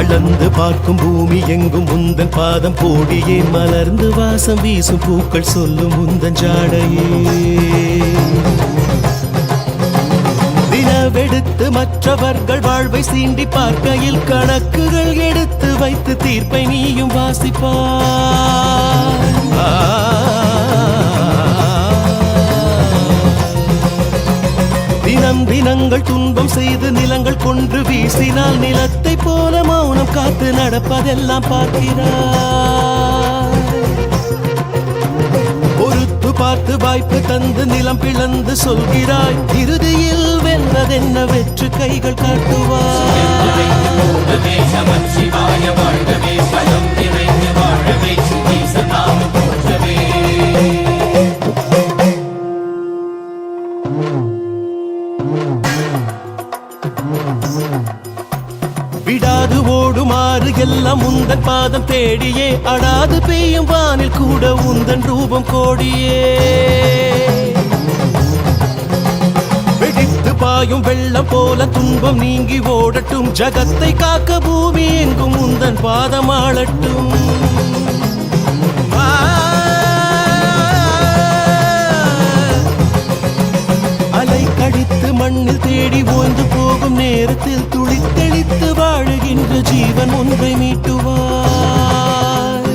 அளந்து பார்க்கும் பூமி எங்கும் உந்தன் பாதம் கோடியே மலர்ந்து வாசம் வீசும் பூக்கள் சொல்லும் உந்தன் ஜாடையே. தினவெடுத்து மற்றவர்கள் வாழ்வை சீண்டி பார்க்கையில் கணக்குகள் எடுத்து வைத்து தீர்ப்பை நீயும் வாசிப்பாய். தினம் தினங்கள் துன்பம் செய்து நிலங்கள் கொன்று வீசினால் நிலத்தை போல மௌனம் காத்து நடப்பதெல்லாம் பார்க்கிறார் பொறுத்து பார்த்து வாய்ப்பு தந்து நிலம் பிளந்து சொல்கிறாய். இறுதியில் வென்றதென்ன வெற்று கைகள் காட்டுவாய். தேடியே. அடாது பெய்யும் வானில் கூட உந்தன் ரூபம் கோடியே. வெடித்து பாயும் வெள்ளம் போல துன்பம் நீங்கி ஓடட்டும். ஜகத்தை காக்க பூமி எங்கும் உந்தன் பாதமாளட்டும் கண்ணில் தேடி ஓய்ந்து போகும் நேரத்தில் துளித்தெளித்து வாழுகின்ற ஜீவன் ஒன்றை மீட்டுவார்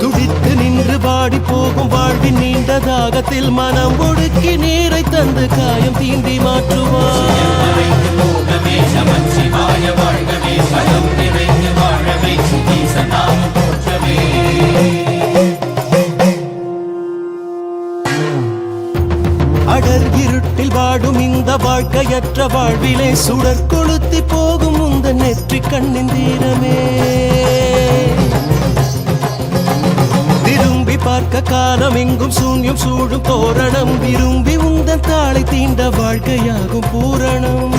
துடித்து நின்று பாடி போகும் வாழ்வின் நீண்ட தாகத்தில் மனம் ஒடுக்கி நீரை தந்து காயம் தீண்டி மாற்றுவார் வாழ்க்கையற்ற வாழ்விலே சுடர் கொளுத்தி போகும் உந்த நெற்றி கண்ணின் தீரமே. விரும்பி பார்க்க காலம் எங்கும் சூன்யம் சூடும் தோரணம். விரும்பி உந்தன் தாளை தீண்ட வாழ்க்கையாகும் பூரணம்.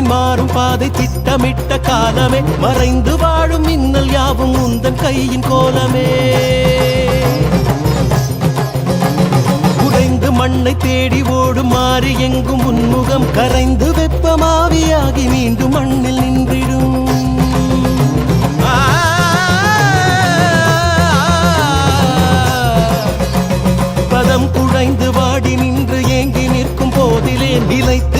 மண்ணின் மாறும் பாதை திட்டமிட்ட காலமே. மறைந்து வாழும் மின்னல் யாவும் உந்தன் கையின் கோலமே. உடைந்து மண்ணை தேடி ஓடும் மாறி எங்கும் உன்முகம் கரைந்து வெப்பமாவியாகி மீண்டும் மண்ணில் நின்றிடும். பதம் குழைந்து வாடி நின்று ஏங்கி நிற்கும் போதிலே நிலைத்து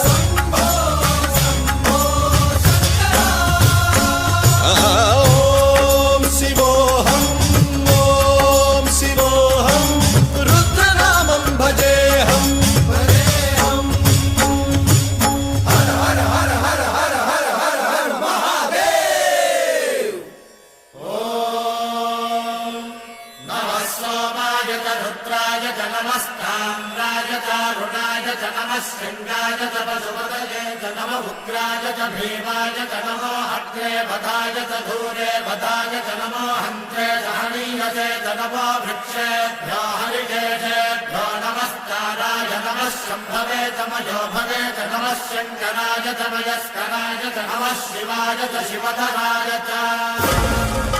च नमो अग्रे वधाय च धूरे वधाय च नमो हन्त्रे च हनीयसे च नमो वृक्षेभ्यो हरिकेशेभ्यो नमस्काराय नमः शम्भवे च मयो भवे च नमः शङ्कराय च मयस्कराय च नमः शिवाय च शिवधराय च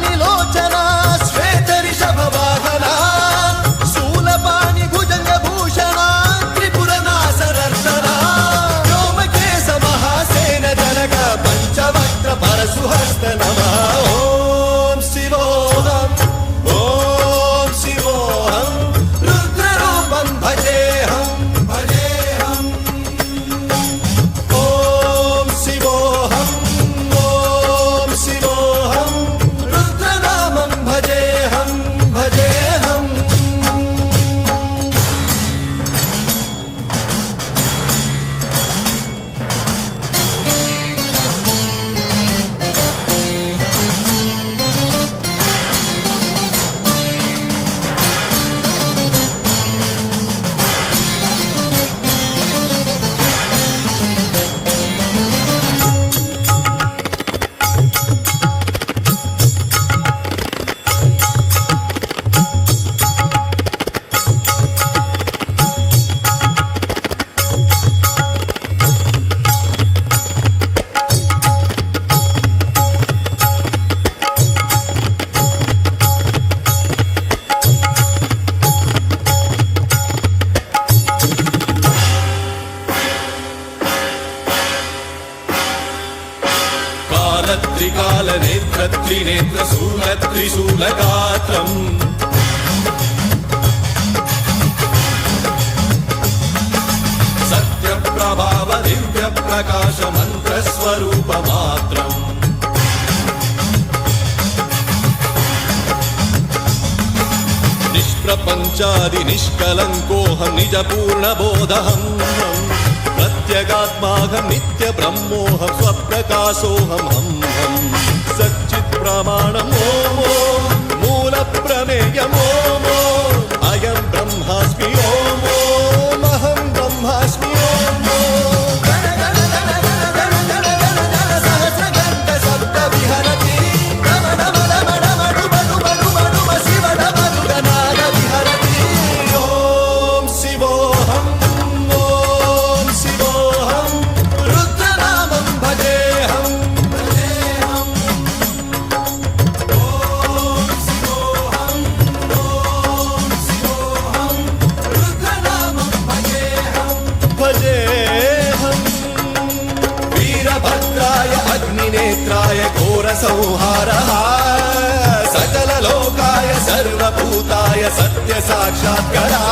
शूलत्रिशूलगात्रम् सत्यप्रभाव दिव्यप्रकाश मन्त्रस्वरूपमात्रम् निष्प्रपञ्चादि निष्कलङ्कोऽहं निजपूर्णबोधहं प्रत्यगात्माहं नित्यब्रह्मोऽहं स्वप्रकाशोऽहं हं हं सच्चित् प्रमाणम् அயம் घोरसंहारः सकललोकाय सर्वभूताय सत्यसाक्षात्करा